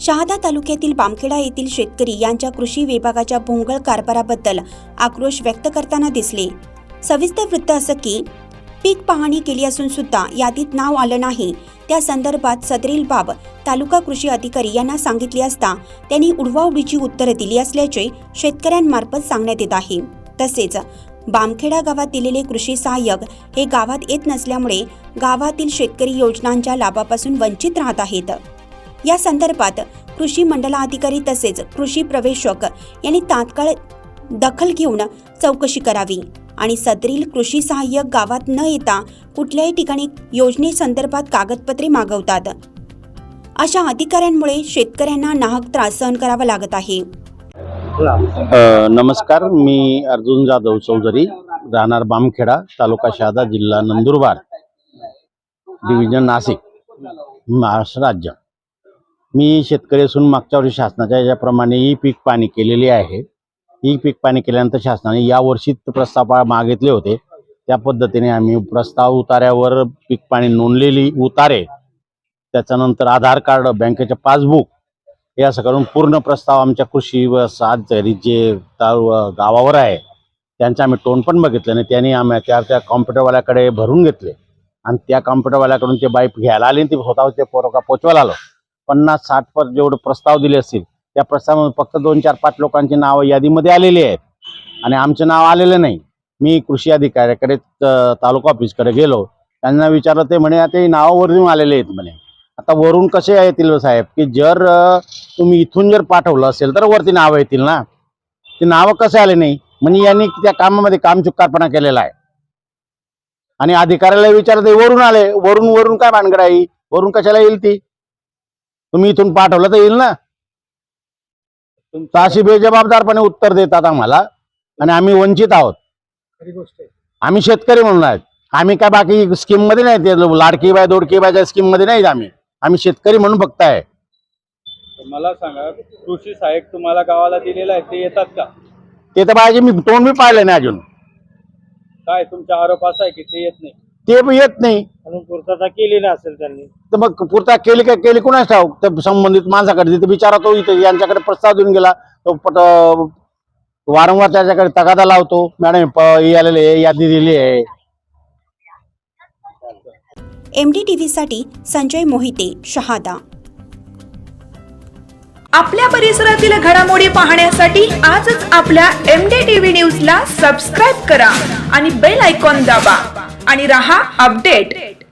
शहादा तालुक्यातील बामखेडा येथील शेतकरी यांच्या कृषी विभागाच्या भोंगळ कारभाराबद्दल आक्रोश व्यक्त करताना दिसले. सविस्तर वृत्त असं की पीक पाहणी केली असून सुद्धा यादीत नाव आलं नाही. त्या संदर्भात सदरील बाब तालुका कृषी अधिकारी यांना सांगितली असता त्यांनी उडवाउडीची उत्तरं दिली असल्याचे शेतकऱ्यांमार्फत सांगण्यात येत आहे. तसेच बामखेडा गावात दिलेले कृषी सहाय्यक हे गावात येत नसल्यामुळे गावातील शेतकरी योजनांच्या लाभापासून वंचित राहत आहेत. या संदर्भात कृषी मंडलाधिकारी तसेच कृषी प्रवेशक यांनी तात्काळ दखल घेऊन चौकशी करावी आणि सदरील कृषी सहाय्यक गावात न येता कुठल्याही ठिकाणी योजनेसंदर्भात कागदपत्रे मागवतात. अशा अधिकाऱ्यांमुळे शेतकऱ्यांना नाहक त्रास सहन करावा लागत आहे. नमस्कार मी अर्जुन जाधव चौधरी राहणार बामखेडा तालुका शहादा जिल्हा नंदुरबार डिव्हिजन नाशिक महाराष्ट्र राज्य. मी शेतकरी असून मागच्या वर्षी शासनाच्या याच्याप्रमाणे ई पीक पाणी केलेली आहे. ई पीक पाणी केल्यानंतर शासनाने यावर्षी प्रस्ताव मागितले होते. त्या पद्धतीने आम्ही प्रस्ताव उतार्यावर पीक पाणी नोंदलेली उतारे. त्याच्यानंतर आधार कार्ड बँकेचे पासबुक हे असं करून पूर्ण प्रस्ताव आमच्या कृषी व सात जरी जे गावावर आहे त्यांचा आम्ही टोन पण बघितलं आणि त्यांनी आम्ही त्या त्या कॉम्प्युटरवाल्याकडे भरून घेतले. आणि त्या कॉम्प्युटरवाल्याकडून ते बाईप घ्यायला आले आणि ते स्वतः ते पोरका पोचवायला आलो. पन्नास साठ पर जेवढे प्रस्ताव दिले असतील त्या प्रस्तावामध्ये फक्त दोन चार पाच लोकांची नावं यादीमध्ये आलेली आहेत. आणि आमचे नाव आलेलं नाही. मी कृषी अधिकाऱ्याकडे तालुका ऑफिसकडे गेलो. त्यांना विचारलं ते म्हणे आता नावं वरून आलेले आहेत म्हणे. आता वरून कसे येतील हो साहेब? की जर तुम्ही इथून जर पाठवलं असेल तर वरती नावं येतील ना? ते नावं कसे आले नाही? म्हणजे यांनी त्या कामामध्ये काम चुकारपणा केलेला आहे. आणि अधिकाऱ्याला विचारत वरून आले. वरून वरून काय भानगड आहे? वरून कशाला येईल ती? तुम्ही इथून पाठवलं तर येईल ना? तर अशी बेजबाबदारपणे उत्तर देतात आम्हाला. आणि आम्ही वंचित आहोत. आम्ही शेतकरी म्हणून आहेत. आम्ही काय बाकी स्कीममध्ये नाही ते लाडकी बाय दोडकी बायच्या स्कीममध्ये नाहीत आम्ही. आम्ही शेतकरी म्हणून फक्त आहे. तर मला सांगा कृषी सहाय्यक तुम्हाला गावाला दिलेला आहे ते येतात का? ते तर पाहिजे मी तोंड बी पाहिलं नाही अजून. काय तुमचा आरोप असा आहे की ते येत नाही? ते बी येत नाही. म्हणून पूर्तता केलेला असेल त्यांनी. तर मग पुरता केली काय केली कुणाच ठाऊक? तर संबंधित माणसाकडे तिथे बिचारा तो इथे यांच्याकडे प्रस्ताव देऊन गेला. तो पट वारंवार त्याच्याकडे तगादा लावतो. मॅडम हे आलेले आहे, यादी दिली आहे. एम डी टी व्हीसाठी संजय मोहिते शहादा. आपल्या परिसरातील घडामोडी पाहण्यासाठी आजच आपल्या एम डी टीव्ही न्यूज ला सबस्क्राईब करा आणि बेल आयकॉन दाबा. आणि रहा अपडेट.